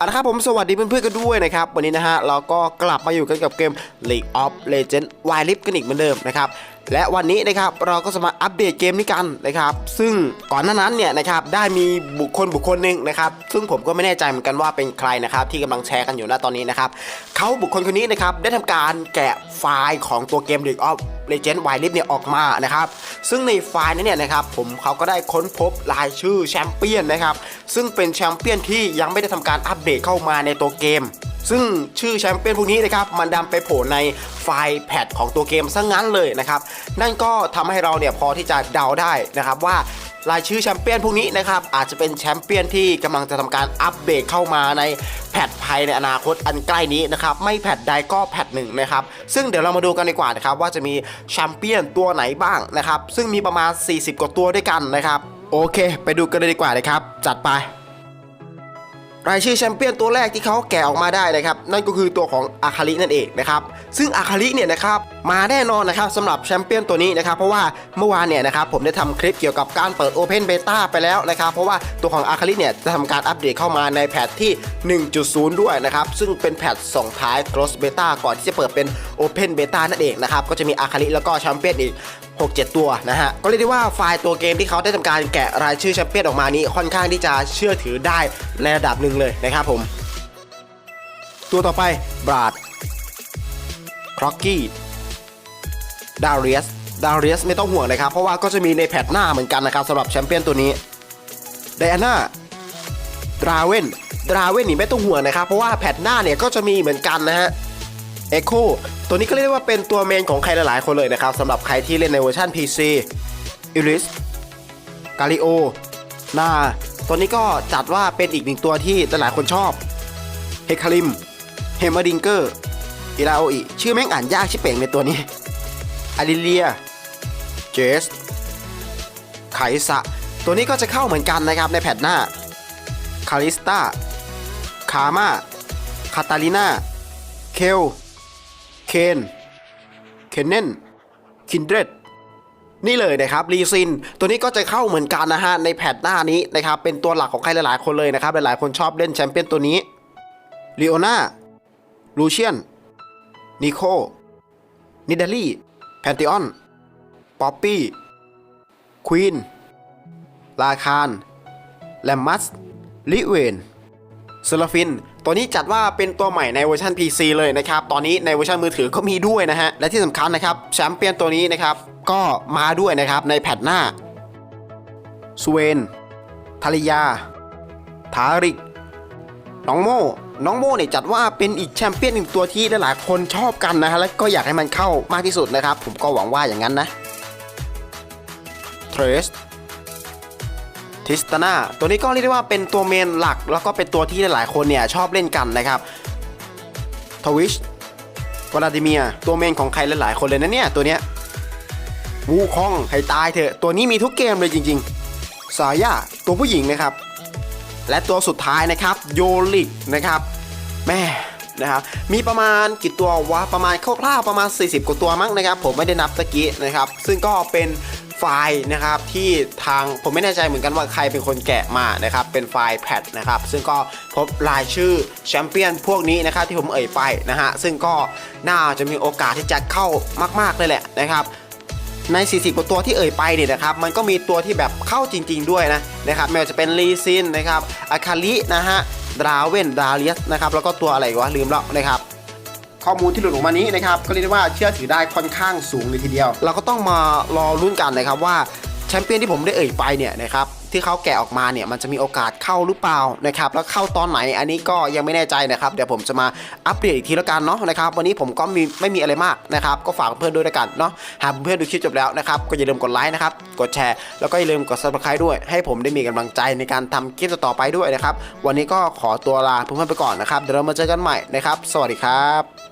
เอาละครับผมสวัสดีเพื่อนๆกันด้วยนะครับ วันนี้นะฮะเราก็กลับมาอยู่กันกับเกม League of Legends Wild Rift กันอีกเหมือนเดิมนะครับและวันนี้นะครับเราก็จะมาอัปเดตเกมนี้กันนะครับซึ่งก่อนหน้านั้นเนี่ยนะครับได้มีบุคคลบุคคลหนึ่งนะครับซึ่งผมก็ไม่แน่ใจเหมือนกันว่าเป็นใครนะครับที่กำลังแชร์กันอยู่ณตอนนี้นะครับเขาบุคคลคนนี้นะครับได้ทำการแกะไฟล์ของตัวเกม League of Legends Wild Rift เนี่ยออกมานะครับ ซึ่งในไฟล์นั้นเนี่ยนะครับผมเขาก็ได้ค้นพบรายชื่อแชมเปี้ยนนะครับซึ่งเป็นแชมเปี้ยนที่ยังไม่ได้ทำการอัปเดตเข้ามาในตัวเกม ซึ่งชื่อแชมเปี้ยนพวกนี้นะครับมันดำไปโผล่ในไฟล์แพทของตัวเกมซะงั้นเลยนะครับนั่นก็ทำให้เราเนี่ยพอที่จะเดาได้นะครับว่า รายชื่อแชมเปี้ยนพวกนี้นะครับ อาจจะเป็นแชมเปี้ยนที่กำลังจะทำการอัปเดตเข้ามาในแพทภายในอนาคตอันใกล้นี้นะครับ ไม่แพทใดก็แพทหนึ่งนะครับ ซึ่งเดี๋ยวเรามาดูกันดีกว่านะครับ ว่าจะมีแชมเปี้ยนตัวไหนบ้างนะครับ ซึ่งมีประมาณ 40 กว่าตัวด้วยกันนะครับ โอเค ไปดูกันเลยดีกว่านะครับ จัดไป รายชื่อแชมเปี้ยนตัวแรกที่เขาแกะออกมาได้นะครับ นั่นก็คือตัวของอาคารินั่นเองนะครับซึ่งอาคาริเนี่ยนะครับมาแน่นอนนะครับสำหรับแชมเปี้ยนตัวนี้นะครับเพราะว่าเมื่อวานเนี่ยนะครับผมได้ทำคลิปเกี่ยวกับการเปิด Open Beta ไปแล้วนะครับเพราะว่าตัวของอาคาริเนี่ยจะทำการอัปเดตเข้ามาในแพทที่ 1.0 ด้วยนะครับซึ่งเป็นแพทส่งท้าย Close Beta ก่อนที่จะเปิดเป็น Open Beta นั่นเองนะครับก็จะมีอาคาริแล้วก็แชมเปี้ยนอีก 6-7 ตัวนะฮะ ก็เรียกได้ว่าไฟล์ตัวเกมที่เขาได้ทำการแกะรายชื่อแชมเปี้ยนออกมานี้ค่อนข้างที่จะเชื่อถือได้ในระดับหนึ่งเลยนะครับผม ตัวต่อไปบราดครอกกี้ดาริสดาริสไม่ต้องห่วงนะครับ เพราะว่าก็จะมีในแพทหน้าเหมือนกันนะครับสำหรับแชมเปี้ยนตัวนี้ไดอาน่าดราเวนดราเวนนี่ไม่ต้องห่วงนะครับ เพราะว่าแพทหน้าเนี่ยก็จะมีเหมือนกันนะฮะ Echo ตัวนี้ก็เรียกได้ว่าเป็นตัวเมนของใครหลายๆ คนเลยนะครับสำหรับใครที่เล่นในเวอร์ชัน PC i r i s g a l i o นาตัวนี้ก็จัดว่าเป็นอีกหนึ่งตัวที่หลายๆคนชอบเฮคาริมเฮมาดิงเกอร์อิราโออิชื่อแม่งอ่านยากชิบเป่งในตัวนี้อาริเลียเจสไคสะตัวนี้ก็จะเข้าเหมือนกันนะครับในแพทหน้าคาริสตาคามาคาตาลิน่าเคล เคนเคนเนนคินเดรดนี่เลยนะครับรีซินตัวนี้ก็จะเข้าเหมือนกันนะฮะในแพทหน้านี้นะครับเป็นตัวหลักของใครหลายๆคนเลยนะครับหลายๆคนชอบเล่นแชมเปี้ยนตัวนี้ลีโอนาลูเชียนนิโคนิดาลี่แพนติออนป๊อปปี้ควีนลาคารแลมมัสลิเวน ซลฟิน ตัวนี้จัดว่าเป็นตัวใหม่ในเวอร์ชัน PC เลยนะครับ ตอนนี้ในเวอร์ชันมือถือก็มีด้วยนะฮะ และที่สำคัญนะครับแชมเปี้ยนตัวนี้นะครับ ก็มาด้วยนะครับในแพทหน้าสเวนทาริยา ทาริก น้องโม น้องโมเนี่ยจัดว่าเป็นอีกแชมเปี้ยนหนึ่งตัวที่หลายๆคนชอบกันนะฮะ และก็อยากให้มันเข้ามากที่สุดนะครับ ผมก็หวังว่าอย่างนั้นนะ เทรส ทิสตานาตัวนี้ก็เรียกได้ว่าเป็นตัวเมนหลัก แล้วก็เป็นตัวที่หลายๆคนเนี่ยชอบเล่นกันนะครับทวิชวลาดิเมียตัวเมนของใครหลายๆคนเลยนะเนี่ยตัวเนี้ยวูคองให้ตายเถอะ ตัวนี้มีทุกเกมเลยจริงๆซายาตัวผู้หญิงนะครับ และตัวสุดท้ายนะครับโยลิกนะครับแม่นะครับมีประมาณกี่ตัววะประมาณคร่าวๆประมาณ 40 กว่าตัวมั้งนะครับ ผมไม่ได้นับตะกี้นะครับ ซึ่งก็เป็น ไฟล์นะครับที่ทางผมไม่แน่ใจเหมือนกันว่าใครเป็นคนแกะมานะครับเป็นไฟล์แพทนะครับซึ่งก็พบรายชื่อแชมเปี้ยนพวกนี้นะครับที่ผมเอ่ยไปนะฮะซึ่งก็น่าจะมีโอกาสที่จะเข้ามากๆเลยแหละนะครับใน 40 กว่าตัวที่เอ่ยไปเนี่ยนะครับ มันก็มีตัวที่แบบเข้าจริง ๆ ด้วยนะนะครับไม่ว่าจะเป็นลีซินนะครับอาคาลินะฮะ ดราเวนดาเลียสนะครับ แล้วก็ตัวอะไรวะลืมแล้วนะครับ ข้อมูลที่หลุดออกมานี้นะครับก็เรียกได้ว่าเชื่อถือได้ค่อนข้างสูงเลยทีเดียว เราก็ต้องมารอรุ่นกันนะครับว่าแชมเปี้ยนที่ผมได้เอ่ยไปเนี่ยนะครับที่เขาแกะออกมาเนี่ยมันจะมีโอกาสเข้าหรือเปล่านะครับแล้วเข้าตอนไหนอันนี้ก็ยังไม่แน่ใจนะครับเดี๋ยวผมจะมาอัปเดตอีกทีแล้วกันเนาะนะครับวันนี้ผมก็มีไม่มีอะไรมากนะครับก็ฝากเพื่อนด้วยล้วกันเนาะหากเพื่อนดูคลิปจบแล้วนะครับก็อย่าลืมกดไลค์นะครับกดแชร์แล้วก็อย่าลืมกด subscribe ด้วย ให้ผมได้มีกำลังใจในการทำคลิปต่อไปด้วยนะครับวันนี้ก็ขอตัวลาเพื่อนๆไปก่อนนะครับเดี๋ยวเรามาเจอกันใหม่นะครับสวัสดีครับ